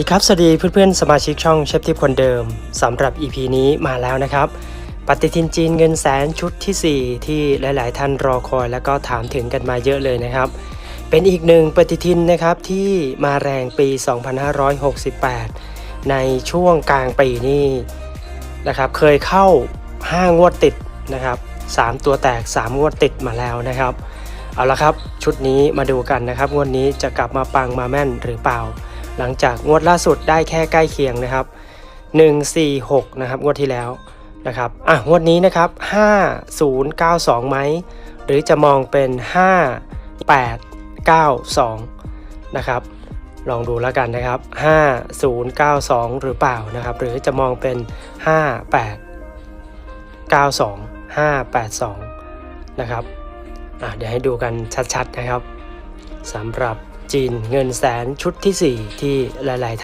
สวัสดีครับ สวัสดีเพื่อนๆ สมาชิกช่องเชฟทิพคนเดิมสำหรับ EP นี้มาแล้วนะครับ ปฏิทินจีนเงินแสนชุดทีสี่ 4 ที่หลายๆ ท่านรอคอยแล้วก็ถามถึงกันมาเยอะเลยนะครับ เป็นอีกหนึ่งปฏิทินนะครับที่มาแรงปี 2568 ในช่วงกลางปีนี้นะครับเคยเข้า 5 งวดติดนะครับ 3 ตัวแตก 3 งวดติดมาแล้วนะครับ เอาละครับชุดนี้มาดูกันนะครับ งวดนี้จะกลับมาปังมาแม่นหรือเปล่า หลังจากงวดล่าสุดได้แค่ใกล้เคียงนะครับ 146 นะครับ งวดที่แล้วนะครับอะงวดนี้นะครับ 5092 ไหม หรือจะมองเป็น 5892 นะครับ ลองดูแล้วกันนะครับ 5092 หรือเปล่านะครับ หรือจะมองเป็น 5892 582 นะครับอะเดี๋ยวให้ดูกันชัดๆนะครับสำหรับ จีนเงินแสนชุดที่ 4 ที่หลาย ๆ